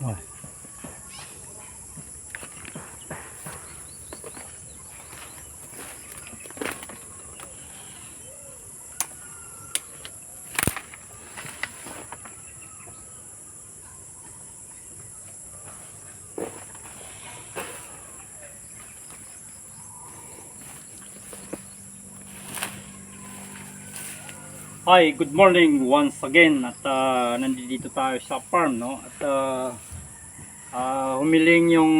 Oh. Hi, good morning once again at uh, nandito tayo sa farm no at uh, ah, humiling yung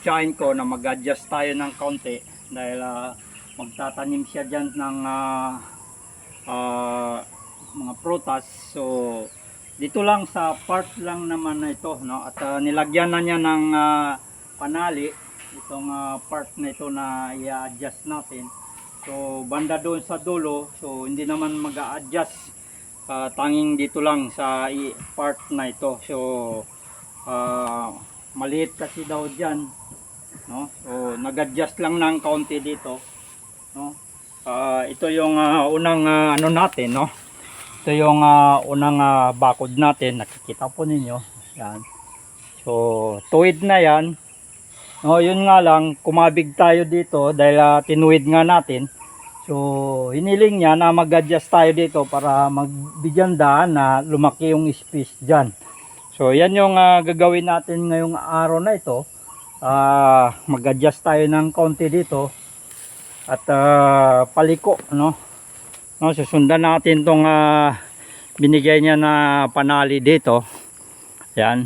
tiyahin ko na mag-adjust tayo ng kaunti dahil ah, magtatanim siya diyan ng ah, ah, mga prutas. So dito lang sa part lang naman na ito no? At ah, nilagyan na niya ng ah, panali itong ah, part na ito na i-adjust natin. So banda doon sa dulo, so hindi naman mag-a-adjust. Ah, tanging dito lang sa part na ito. So ah, maliit kasi daw diyan, no? So nag-adjust lang ng kaunti dito, no? Ah, ito yung ah, unang ah, ano natin, no? Ito yung ah, unang ah, bakod natin, nakikita po ninyo. Yan. So tuwid na 'yan. No, yun nga lang, kumabig tayo dito dahil ah, tinuwid nga natin. So, hiniling niya na mag-adjust tayo dito para magbigyan daan na lumaki yung space dyan. So, yan yung ah, gagawin natin ngayong araw na ito. Ah, mag-adjust tayo ng konti dito at ah, paliko, no? No, susundan natin tong ah, binigay niya na panali dito. Yan.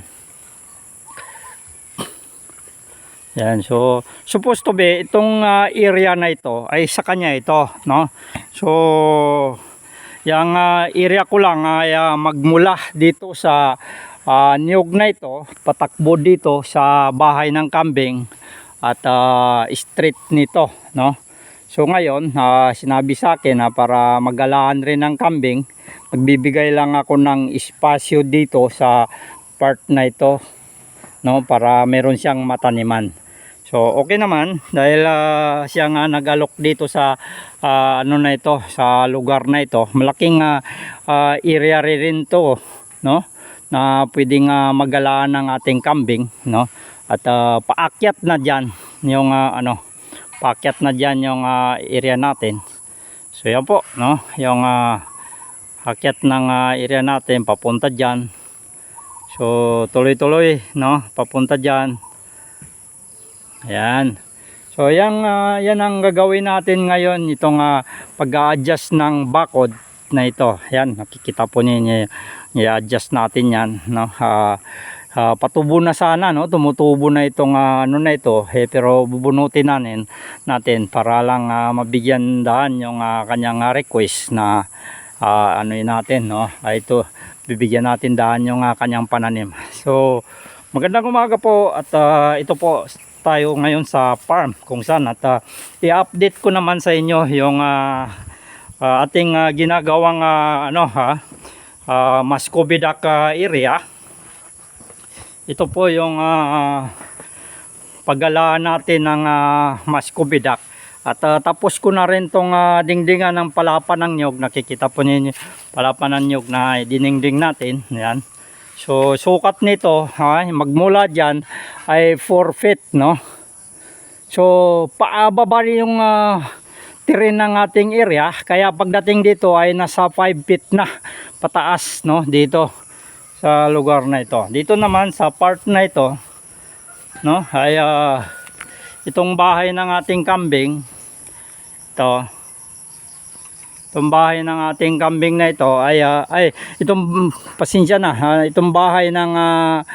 Yan, so supposed to be itong ah, area na ito ay sa kanya ito, no? So yung ah, area ko lang ay ah, magmula dito sa ah, niyog na ito, patakbo dito sa bahay ng kambing at ah, street nito, no? So ngayon, ah, sinabi sa akin na para magalaan rin ng kambing, magbibigay lang ako ng espasyo dito sa part na ito, no? Para meron siyang mataniman. So okay naman dahil ah, siya nga nag-alok dito sa ah, ano na ito sa lugar na ito. Malaking ah, ah, area rin to, no? Na pwedeng ah, magalaan ng ating kambing, no? At ah, paakyat na diyan yung ah, ano, paakyat na diyan yung ah, area natin. So yan po, no? Yung ah, akyat ng ah, area natin papunta diyan. So tuloy-tuloy, no? Papunta diyan. Ayan. So yan, ah, yan ang gagawin natin ngayon itong ah, pag-a-adjust ng bakod na ito. Ayan, nakikita po ninyo i-adjust natin yan, no. Ah, ah, patubo na sana no, tumutubo na itong ah, ano na ito, eh, pero bubunutin natin natin para lang ah, mabigyan daan yung ah, kanyang ah, request na ah, ano natin no. Ah, ito bibigyan natin daan yung ah, kanyang pananim. So magandang umaga po at ah, ito po tayo ngayon sa farm kung saan. At ah, i-update ko naman sa inyo yung ah, ah, ating ah, ginagawang ah, ano ha uh, Mascovidac ah, area. Ito po yung ah, paggalaan natin ng uh, Mascovidac at ah, tapos ko na rin tong ah, dingdingan ng palapan ng nyog. Nakikita po ninyo palapan ng nyog na diningding natin. Yan So sukat nito ha, magmula diyan ay 4 feet no. So paababa rin yung uh, terrain ng ating area kaya pagdating dito ay nasa 5 feet na pataas no dito sa lugar na ito. Dito naman sa part na ito no ay ah, itong bahay ng ating kambing ito itong bahay ng ating kambing na ito ay ah, ay itong pasensya na ha, itong bahay ng uh,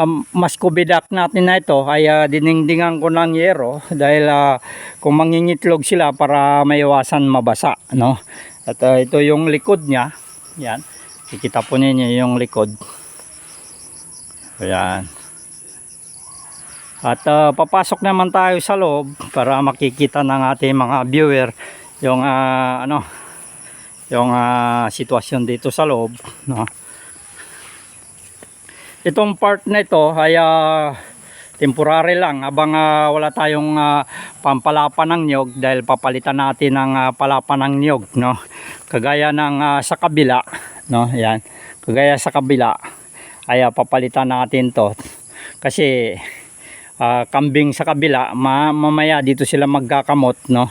um, maskubidak natin na ito ay ah, diningdingan ko ng yero dahil ah, kung mangingitlog sila para maiwasan mabasa no? At ah, ito yung likod niya. Yan. Kikita po ninyo yung likod. Ayan. At ah, papasok naman tayo sa loob para makikita ng ating mga viewer yung ah, ano yung ah, sitwasyon dito sa loob no? Itong part na ito ay ah, temporary lang. Habang ah, wala tayong ah, pampalapan ng nyog dahil papalitan natin ng ah, palapan ng nyog no? Kagaya ng ah, sa kabila no? Yan. Kagaya sa kabila ay ah, papalitan natin to. Kasi ah, kambing sa kabila ma mamaya dito sila magkakamot no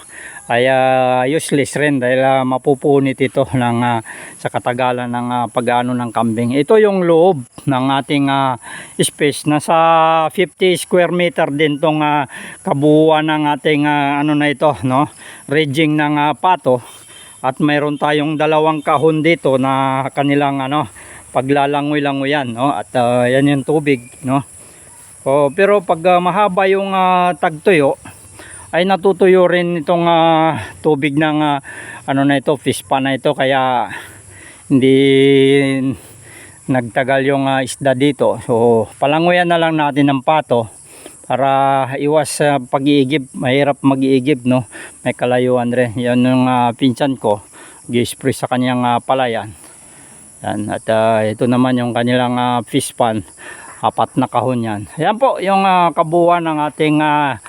ay ah, useless rin dahil ah, mapupunit ito ng ah, sa katagalan ng ah, pag-ano ng kambing. Ito yung loob ng ating ah, space. Nasa 50 square meter din tong ah, kabuuan ng ating ah, ano na ito no? Raging ng ah, pato. At mayroon tayong dalawang kahon dito na kanilang ano paglalangoy-langoyan no? At ah, yan yung tubig no. Oh, pero pag ah, mahaba yung ah, tagtuyo ay natutuyo rin itong ah, tubig ng ah, ano na ito fish pan na ito kaya hindi nagtagal yung ah, isda dito. So palangoyan na lang natin ng pato para iwas sa pag-iigib. Mahirap mag-iigib no. May kalayuan rin. Yan yung ah, pinsan ko. Gi-spray sa kanyang ah, palayan. Yan. At ah, ito naman yung kanilang ah, fish pan. Apat na kahon yan. Yan po yung ah, kabuuan ng ating ah,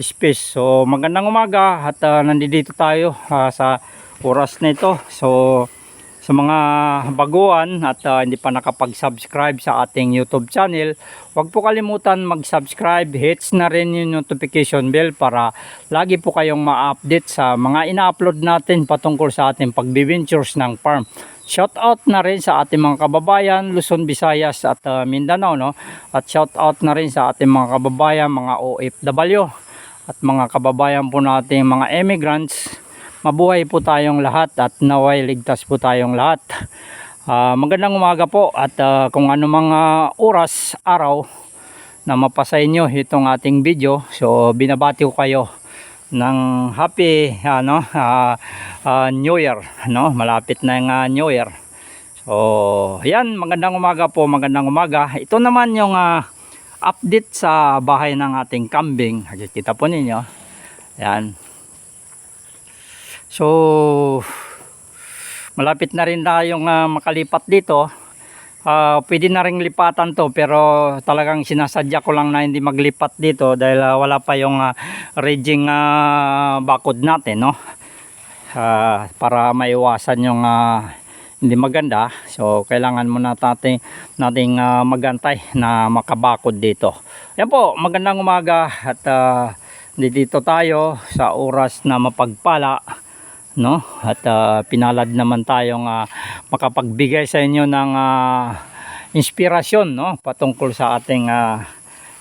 space. So magandang umaga at ah, nandito tayo ah, sa oras na ito. So sa mga baguhan at ah, hindi pa nakapag-subscribe sa ating YouTube channel, huwag po kalimutan mag-subscribe, hits na rin yung notification bell para lagi po kayong ma-update sa mga ina-upload natin patungkol sa ating pagbibintures ng farm. Shout out na rin sa ating mga kababayan Luzon, Visayas at ah, Mindanao no. At shout out na rin sa ating mga kababayan mga OFW at mga kababayan po nating mga immigrants mabuhay po tayong lahat at naway ligtas po tayong lahat. Ah, magandang umaga po at ah, kung ano mga oras, araw na mapasa inyo itong ating video. So binabati ko kayo ng happy ano, ah, ah, New Year. No? Malapit na yung ah, New Year. So yan, magandang umaga po, magandang umaga. Ito naman yung ah, update sa bahay ng ating kambing. Nakikita po ninyo. Yan. So, malapit na rin tayong ah, makalipat dito. Ah, pwede na rin lipatan to pero talagang sinasadya ko lang na hindi maglipat dito dahil ah, wala pa yung ah, raging ah, bakod natin, no? Ah, para maiwasan yung ah, hindi maganda. So, kailangan muna natin, nating ah, magantay na makabakod dito. Yan po, magandang umaga at ah, dito tayo sa oras na mapagpala no at ah, pinalad naman tayong ah, makapagbigay sa inyo ng ah, inspirasyon no patungkol sa ating ah,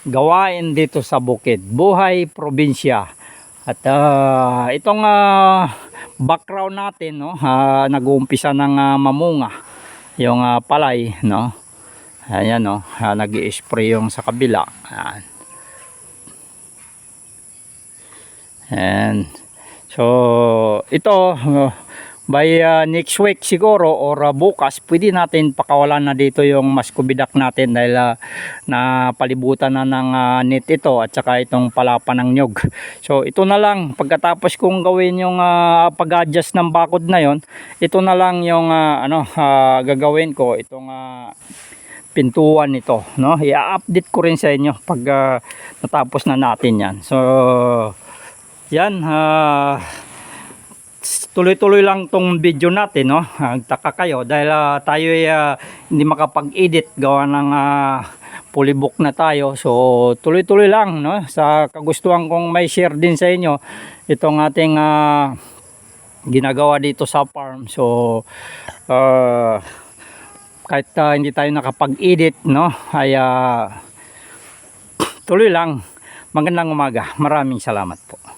gawain dito sa bukid buhay probinsya at ah, itong ah, background natin no ah, nag-uumpisa ng ah, mamunga yung ah, palay no. Ayan no ah, nag-i-spray yung sa kabila ayan. And so ito uh, by uh, next week siguro or uh, bukas pwede natin pakawalan na dito yung maskubidak natin dahil uh, napalibutan na ng uh, net ito at saka itong palapan ng nyog. So ito na lang. Pagkatapos kong gawin yung uh, pag-adjust ng bakod na yon, ito na lang yung uh, ano uh, gagawin ko. Itong uh, pintuan nito no? I-update ko rin sa inyo pag uh, natapos na natin yan. So yan ah, tuloy-tuloy lang tong video natin no? Nagtaka kayo dahil ah, tayo ay ah, hindi makapag-edit. Gawa ng uh, pulibok na tayo. So tuloy-tuloy lang no? Sa kagustuhan kong may share din sa inyo itong ating ah, ginagawa dito sa farm. So ah, kahit ah, hindi tayo nakapag-edit no? Ay ah, tuloy lang. Magandang umaga. Maraming salamat po